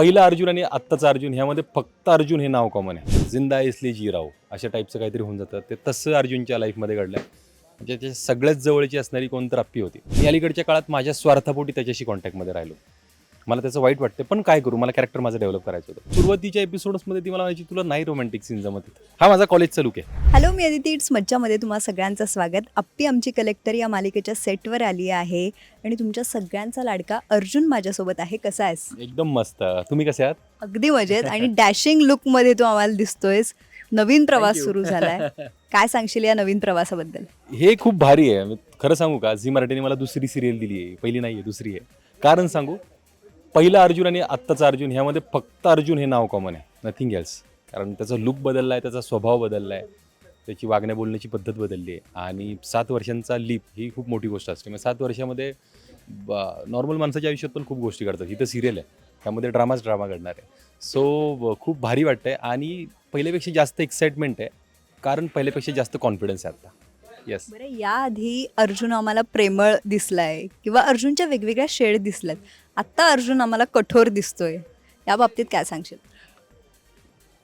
पहिला अर्जुन आणि आत्ताचा अर्जुन ह्यामध्ये फक्त अर्जुन हे नाव कॉमन आहे. जिंदा इसली जीराव अशा टाईपचं काहीतरी होऊन जातं. ते तसं अर्जुनच्या लाईफमध्ये घडलं म्हणजे त्याच्या सगळ्यात जवळची असणारी कोणतर अप्पी होती. मी अलीकडच्या काळात माझ्या स्वार्थापोटी त्याच्याशी कॉन्टॅक्टमध्ये राहिलो. मला त्याचं वाईट वाटतं पण काय करू? मला कॅरेक्टर माझं डेव्हलप करायचं होतं. सुरुवातीच्या एपिसोड्समध्ये ती मला म्हणायची तुला नाही रोमॅन्टिक सीन जमत आहेत." हा माझा कॉलेजचा लुक आहे हॅलो मी अदिती. इट्स मज्जामध्ये तुम्हा सगळ्यांचं स्वागत. अप्पी आमची कलेक्टर या मालिकेच्या सेटवर आली आहे. आणि तुमच्या सगळ्यांचा लाडका अर्जुन माझ्यासोबत आहे. कसा आहेस? एकदम मस्त. तुम्ही कसे आहात? अगदी मजेत. आणि डॅशिंग लुकमध्ये तू आम्हाला दिसतोयस. नवीन प्रवास Thank you. सुरू झालाय. काय सांगशील या नवीन प्रवासाबद्दल? हे खूप भारी आहे. मी खरं सांगू का? झी मराठीने मला दुसरी सिरियल दिली आहे पहिली नाही आहे दुसरी आहे. कारण सांगू? पहिला अर्जुन आणि आत्ताचा अर्जुन ह्यामध्ये फक्त अर्जुन हे नाव कॉमन आहे. नथिंग एल्स कारण त्याचा लुक बदलला आहे त्याचा स्वभाव बदलला आहे त्याची वागण्या बोलण्याची पद्धत बदलली आहे. आणि सात वर्षांचा लीप ही खूप मोठी गोष्ट असते. मग सात वर्षामध्ये नॉर्मल माणसाच्या आयुष्यात पण खूप गोष्टी घडतात. ही तर सिरियल आहे. त्यामध्ये ड्रामाच ड्रामा घडणार आहे. सो खूप भारी वाटतंय. आणि पहिल्यापेक्षा जास्त एक्साइटमेंट आहे. कारण पहिल्यापेक्षा जास्त कॉन्फिडन्स आहे आता. येस बरं याआधी अर्जुन आम्हाला प्रेमळ दिसलाय किंवा अर्जुनच्या वेगवेगळ्या शेड दिसल्यात. आत्ता अर्जुन आम्हाला कठोर दिसतोय. या बाबतीत काय सांगशील?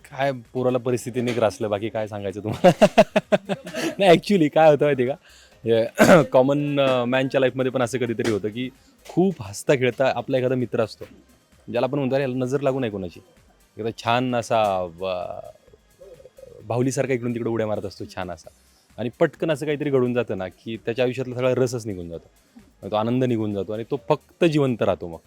काय पोराला परिस्थितीने ग्रासलं बाकी काय सांगायचं तुम्हाला? नाही ॲक्च्युली काय होतं माहिती का? कॉमन मॅनच्या लाईफमध्ये पण असं कधीतरी होतं की खूप हसता खेळता आपला एखादा मित्र असतो. ज्याला आपण म्हणतो "अरे, याला नजर लागू नये कोणाची. एकदा छान असा बाहुलीसारखा इकडून तिकडे उड्या मारत असतो छान असा. आणि पटकन असं काहीतरी घडून जातं ना की त्याच्या आयुष्यातला सगळा रसच निघून जातो. तो आनंद निघून जातो आणि तो फक्त जिवंत राहतो मग.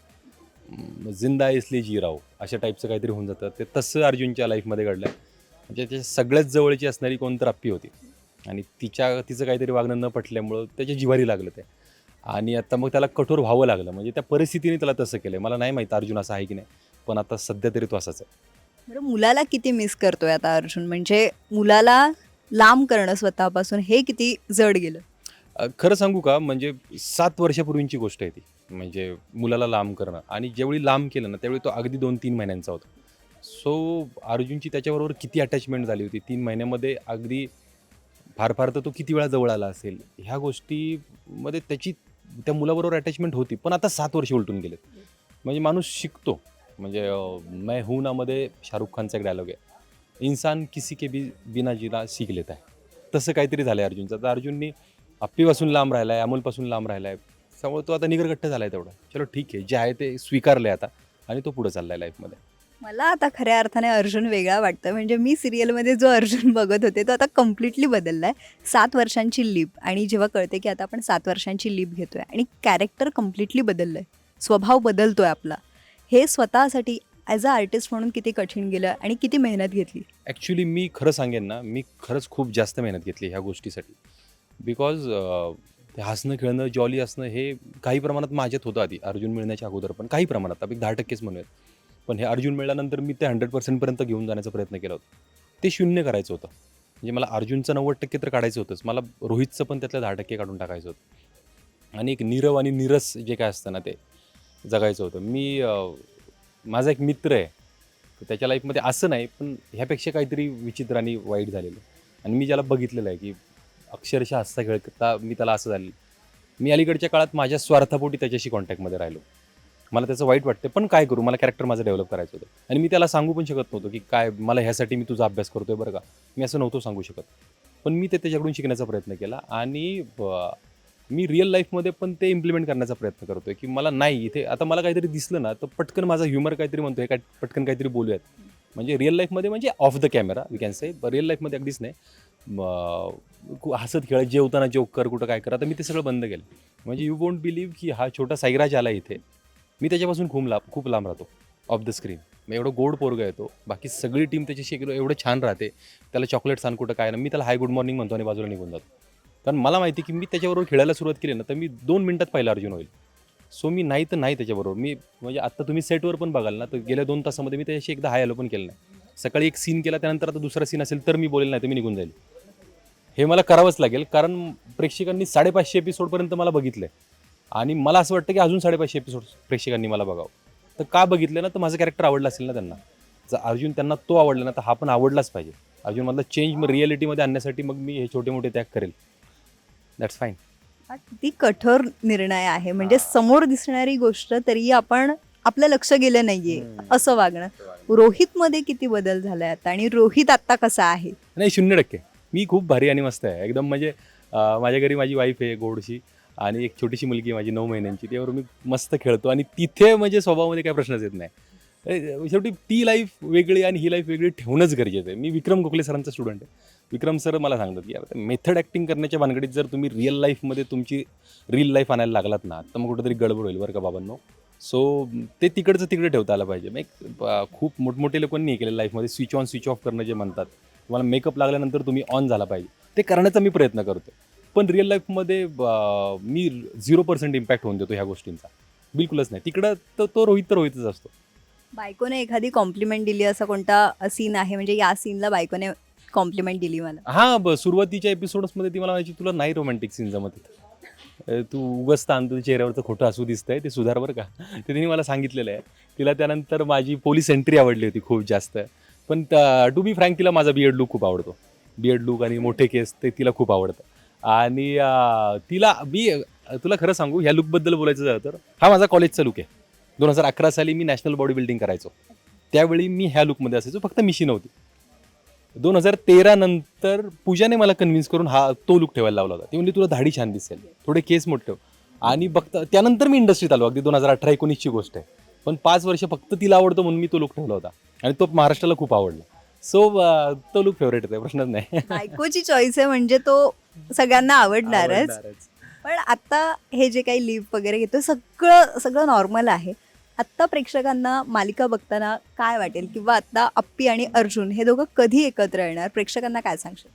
जिंदा इसली जीराव अशा टाईपचं काहीतरी होऊन जातं. ते तसं अर्जुनच्या लाईफमध्ये घडलं म्हणजे त्याच्या सगळ्यात जवळची असणारी कोणतर अप्पी होती. आणि तिच्या तिचं काहीतरी वागणं न पटल्यामुळं त्याच्या जिवारी लागलं ते. आणि आता मग त्याला कठोर व्हावं लागलं. म्हणजे त्या परिस्थितीने त्याला तसं केलं मला नाही माहीत अर्जुन असा आहे की नाही पण आता सध्या तरी तो असाच आहे. बरं मुलाला किती मिस करतोय आता अर्जुन? म्हणजे मुलाला लांब करणं स्वतःपासून हे किती जड गेलं? अ, खरं सांगू का? म्हणजे सात वर्षापूर्वींची गोष्ट आहे ती. म्हणजे मुलाला लांब करणं. आणि ज्यावेळी लांब केलं ना त्यावेळी तो अगदी दोन तीन महिन्यांचा होता. सो अर्जुनची त्याच्याबरोबर किती अटॅचमेंट झाली होती? तीन महिन्यामध्ये अगदी फार फार तर तो किती वेळा जवळ आला असेल? ह्या गोष्टीमध्ये त्याची त्या मुलाबरोबर अटॅचमेंट होती. पण आता सात वर्ष उलटून गेलेत. म्हणजे माणूस शिकतो. म्हणजे अ, मैं हूं नामध्ये शाहरुख खानचा एक डायलॉग आहे. इन्सान किसी के भी बिना जिला सीख लेता है। तसं काहीतरी झालं आहे अर्जुनचं. तर अर्जुननी आप्पीपासून लांब राहिला आहे अमोलपासून लांब राहिला आहे त्यामुळे तो आता निगरगट्ट झाला आहे तेवढा. चलो ठीक आहे जे आहे ते स्वीकारलं आहे आता आणि तो पुढे चालला आहे लाईफमध्ये मला आता खऱ्या अर्थाने अर्जुन वेगळा वाटतं म्हणजे मी सिरियलमध्ये जो अर्जुन बघत होते तो आता कम्प्लिटली बदलला आहे सात वर्षांची लीप आणि जेव्हा कळते की आता आपण सात वर्षांची लीप घेतोय आणि कॅरेक्टर कम्प्लिटली बदललं आहे स्वभाव बदलतोय आपला. हे स्वतःसाठी ॲज अ आर्टिस्ट म्हणून किती कठीण गेलं आणि किती मेहनत घेतली? ॲक्च्युली मी खरं सांगेन ना मी खरंच खूप जास्त मेहनत घेतली ह्या गोष्टीसाठी. बिकॉज ते हसणं खेळणं जॉली असणं हे काही प्रमाणात माझ्यात होतं आधी अर्जुन मिळण्याच्या अगोदर पण. काही प्रमाणात आपण दहा टक्केच म्हणूयात. पण हे अर्जुन मिळाल्यानंतर मी ते हंड्रेड पर्सेंटपर्यंत घेऊन जाण्याचा प्रयत्न केला होता. ते शून्य करायचं होतं. म्हणजे मला अर्जुनचं नव्वद टक्के तर काढायचं होतंच. मला रोहितचं पण त्यातलं दहा टक्के काढून टाकायचं होतं. आणि एक नीरव आणि नीरस जे काय असतं ना ते जगायचं होतं. मी माझा एक मित्र आहे. तर त्याच्या लाईफमध्ये असं नाही पण ह्यापेक्षा काहीतरी विचित्र आणि वाईट झालेलं. आणि मी ज्याला बघितलेलं आहे की अक्षरशः हसता खेळता मी त्याला असं झालं मी अलीकडच्या काळात माझ्या स्वार्थापोटी त्याच्याशी कॉन्टॅक्टमध्ये राहिलो. मला त्याचं वाईट वाटतं पण काय करू? मला कॅरेक्टर माझं डेव्हलप करायचं होतं. आणि मी त्याला सांगू पण शकत नव्हतो की काय मला ह्यासाठी मी तुझा अभ्यास करतोय बरं का? मी असं नव्हतं सांगू शकत. पण मी ते त्याच्याकडून शिकण्याचा प्रयत्न केला आणि ब- मी रिअल लाईफमध्ये पण ते इम्प्लिमेंट करण्याचा प्रयत्न करतोय की मला नाही इथे आता मला काहीतरी दिसलं ना तर पटकन माझा ह्युमर काहीतरी म्हणतोय काय पटकन काहीतरी बोलूयात. म्हणजे रिअल लाईफमध्ये म्हणजे off the camera we can say real लाईफमध्ये अगदीच नाही. हसत खेळत जेवताना जोक कर कुठं काय कर आता मी ते सगळं बंद केलं. म्हणजे यू वोंट बिलीव्ह की हा छोटा साईराज आला इथे. मी त्याच्यापासून खूप लांब खूप लांब राहतो ऑफ द स्क्रीन मग एवढं गोड पोरगा येतो बाकी सगळी टीम त्याच्याशी एवढं छान राहते. त्याला चॉकलेट सांग कुठं काय ना मी त्याला हाय गुड मॉर्निंग म्हणतो आणि बाजूला निघून जातो. कारण मला माहिती की मी त्याच्याबरोबर खेळायला सुरुवात केली ना तर मी दोन मिनटात पहिला अर्जुन होईल. सो मी नाही तर नाही त्याच्याबरोबर. मी म्हणजे आत्ता तुम्ही सेटवर पण बघाल ना तर गेल्या दोन तासामध्ये मी त्याच्याशी एकदा हाय आलो पण केलं नाही. सकाळी एक सीन केला त्यानंतर आता दुसरा सीन असेल तर मी बोलेल नाही तर मी निघून जाईल. हे मला करावंच लागेल कारण प्रेक्षकांनी साडेपाचशे एपिसोडपर्यंत मला बघितलं आहे आणि मला असं वाटतं की अजून साडेपाचशे एपिसोड प्रेक्षकांनी मला बघावं. तर का बघितलं ना तर माझं कॅरेक्टर आवडलं असेल ना त्यांना. जर अर्जुन त्यांना तो आवडला ना तर हा पण आवडलाच पाहिजे. अर्जुनमधला चेंज मग रिॲलिटीमध्ये आणण्यासाठी मग मी हे छोटे मोठे त्याग करेल. दॅट्स फाईन हा किती कठोर निर्णय आहे. म्हणजे समोर दिसणारी गोष्ट तरी आपण आपलं लक्ष गेलं नाहीये. असं वागणं. रोहितमध्ये किती बदल झालाय आता आणि रोहित आता कसा आहे? नाही शून्य टक्के. मी खूप भारी आणि मस्त आहे. एकदम म्हणजे अं, माझ्या घरी माझी वाईफ आहे गोडशी आणि एक छोटीशी मुलगी आहे माझी नऊ महिन्यांची. त्यावर मी मस्त खेळतो आणि तिथे म्हणजे स्वभावामध्ये काही प्रश्नच येत नाही. शेवटी ती लाईफ वेगळी आणि ही लाईफ वेगळी ठेवणंच गरजेचं आहे. मी विक्रम गोखले सरांचा स्टुडंट आहे. विक्रम सर मला सांगतात की यार मेथड ॲक्टिंग करण्याच्या भानगडीत जर तुम्ही रिअल लाईफमध्ये तुमची रिअल लाईफ आणायला लागलात ना तर मग कुठेतरी गडबड होईल बरं का बाबांनो. सो ते तिकडचं तिकडे ठेवता आलं पाहिजे. मग एक, खूप मोठमोठे लोकांनी हे लाईफमध्ये स्विच ऑन स्विच ऑफ करणं जे म्हणतात. तुम्हाला मेकअप लागल्यानंतर तुम्ही ऑन झाला पाहिजे. ते करण्याचा मी प्रयत्न करतो पण रिअल लाईफमध्ये मी झिरो पर्सेंट इम्पॅक्ट होऊन देतो ह्या गोष्टींचा. बिलकुलच नाही. तिकडं तर तो रोहित तर रोहितच असतो. बायकोने एखादी कॉम्प्लिमेंट दिली असा कोणता सीन आहे? म्हणजे या सीनला बायकोने कॉम्प्लिमेंट दिली मला. हां ब सुरुवातीच्या एपिसोड्समध्ये ती मला म्हणायची तुला नाही रोमॅन्टिक सीन जमत अं, तू उगस ताण तुझ्या चेहऱ्यावरचं खोटं असू दिसतंय ते सुधार बरं का. ते तिने मला सांगितलेलं आहे. तिला त्यानंतर माझी पोलीस एंट्री आवडली होती खूप जास्त. पण टू बी फ्रँक तिला माझा बियर्ड लुक खूप आवडतो. बियर्ड लुक आणि मोठे केस ते तिला खूप आवडतं. आणि तिला मी तुला खरं सांगू ह्या लुकबद्दल बोलायचं झालं तर हा माझा कॉलेजचा लुक आहे. दोन हजार अकरा साली मी नॅशनल बॉडी बिल्डिंग करायचो. त्यावेळी मी ह्या लुकमध्ये असायचो फक्त मिशी नव्हती. दोन हजार तेरा नंतर पूजाने मला कन्व्हिन्स करून हा तो लुक ठेवायला लावला होता. ती म्हणजे तुला दाढी छान दिसेल. थोडे केस मोठे ठेव. आणि बघता त्यानंतर मी इंडस्ट्रीत आलो. अगदी दोन हजार अठरा एकोणीसची गोष्ट आहे. पण पाच वर्ष फक्त तिला आवडतो म्हणून मी तो लुक ठेवला होता. आणि तो महाराष्ट्राला खूप आवडला. सो तो लुक फेवरेट आहे प्रश्नच नाही. बायकोची चॉईस आहे म्हणजे तो सगळ्यांना आवडणारच. पण आता हे जे काही लिव्ह वगैरे घेतो सगळं सगळं नॉर्मल आहे. आत्ता प्रेक्षकांना मालिका बघताना काय वाटेल? किंवा आत्ता अप्पी आणि अर्जुन हे दोघं कधी एकत्र येणार? प्रेक्षकांना काय सांगशील?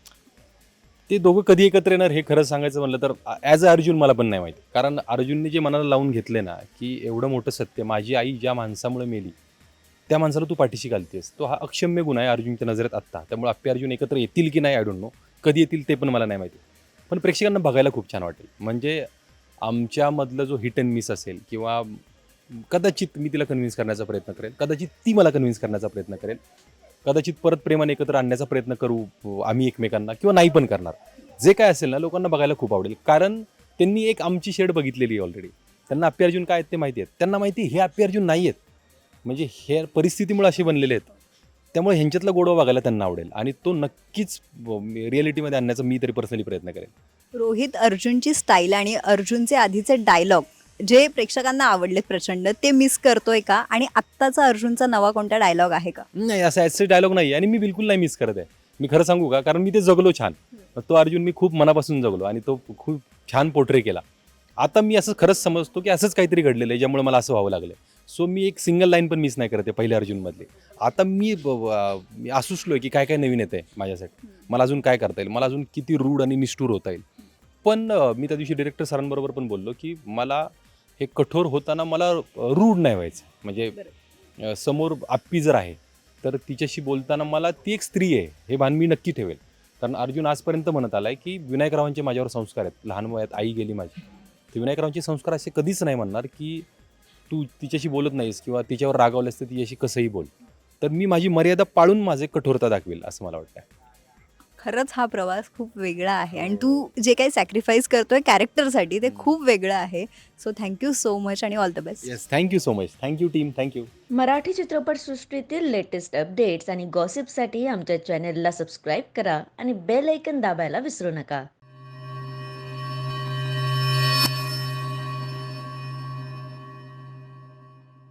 ते दोघं कधी एकत्र येणार हे खरं सांगायचं म्हणलं तर ॲज अ अर्जुन मला पण नाही माहिती. कारण अर्जुनने जे मनाला लावून घेतले ना की एवढं मोठं सत्य माझी आई ज्या माणसामुळे मेली त्या माणसाला तू पाठीशी घालतेस. तो हा अक्षम्य गुन्हा आहे अर्जुनच्या नजरेत आत्ता. त्यामुळे अप्पे अर्जुन एकत्र येतील की नाही आय डोंट नो कधी येतील ते पण मला नाही माहिती. पण प्रेक्षकांना बघायला खूप छान वाटेल. म्हणजे आमच्यामधलं जो हिट अँड मिस असेल किंवा कदाचित मी तिला कन्व्हिन्स करण्याचा प्रयत्न करेन. कदाचित ती मला कन्व्हिन्स करण्याचा प्रयत्न करेन. कदाचित परत प्रेमाने एकत्र आणण्याचा प्रयत्न करू आम्ही एकमेकांना किंवा नाही पण करणार. जे काय असेल ना लोकांना बघायला खूप आवडेल. कारण त्यांनी एक आमची शेड बघितलेली आहे ऑलरेडी त्यांना अप्पी अर्जुन काय आहेत ते माहिती आहेत. त्यांना माहिती हे अप्पी अर्जुन नाही आहेत. म्हणजे हे परिस्थितीमुळे असे बनलेले आहेत. त्यामुळे ह्यांच्यातला गोडवा बघायला त्यांना आवडेल. आणि तो नक्कीच रिॲलिटीमध्ये आणण्याचा मी तरी पर्सनली प्रयत्न करेन. रोहित अर्जुनची स्टाईल आणि अर्जुनचे आधीचे डायलॉग जे प्रेक्षकांना आवडलेत प्रचंड ते मिस करतोय का? आणि आत्ताचा अर्जुनचा नवा कोणता डायलॉग आहे का? नाही असं ॲसे डायलॉग नाही आणि मी बिलकुल नाही मिस करत आहे. मी खरं सांगू का? कारण मी ते जगलो छान. तो अर्जुन मी खूप मनापासून जगलो आणि तो खूप छान पोर्ट्रे केला. आता मी असं खरंच समजतो की असंच काहीतरी घडलेलं आहे ज्यामुळे मला असं व्हावं लागलं सो मी एक सिंगल लाईन पण मिस नाही करत आहे पहिल्या अर्जुनमधले आता मी ब- मी आसुसलो आहे की काय काय नवीन येतं आहे माझ्यासाठी. मला अजून काय करता येईल? मला अजून किती रूढ आणि निष्ठूर होता येईल? पण मी त्या दिवशी डिरेक्टर सरांबरोबर पण बोललो की मला हे कठोर होताना मला रूढ नाही व्हायचं. म्हणजे समोर आप्पी जर आहे तर तिच्याशी बोलताना मला ती एक स्त्री आहे हे भान मी नक्की ठेवेल. कारण अर्जुन आजपर्यंत म्हणत आलाय की विनायकरावांचे माझ्यावर संस्कार आहेत. लहान वयात आई गेली माझी. ते विनायकरावांचे संस्कार असे कधीच नाही म्हणणार की तू तिच्याशी बोलत नाहीस किंवा तिच्यावर रागावल्यास तर तिच्याशी कसंही बोल. तर मी माझी मर्यादा पाळून माझे कठोरता दाखवेल असं मला वाटतं खरंच हा प्रवास खूप वेगळा आहे. आणि तू जे काही सॅक्रिफाईस करतोय कॅरेक्टरसाठी ते खूप वेगळं आहे. So thank you so much आणि all the best yes thank you so much thank you team thank you Marathi चित्रपटसृष्टीतील लेटेस्ट अपडेट्स आणि गॉसिपसाठी आमच्या चॅनेलला सबस्क्राईब करा आणि बेल ऐकन दाबायला विसरू नका.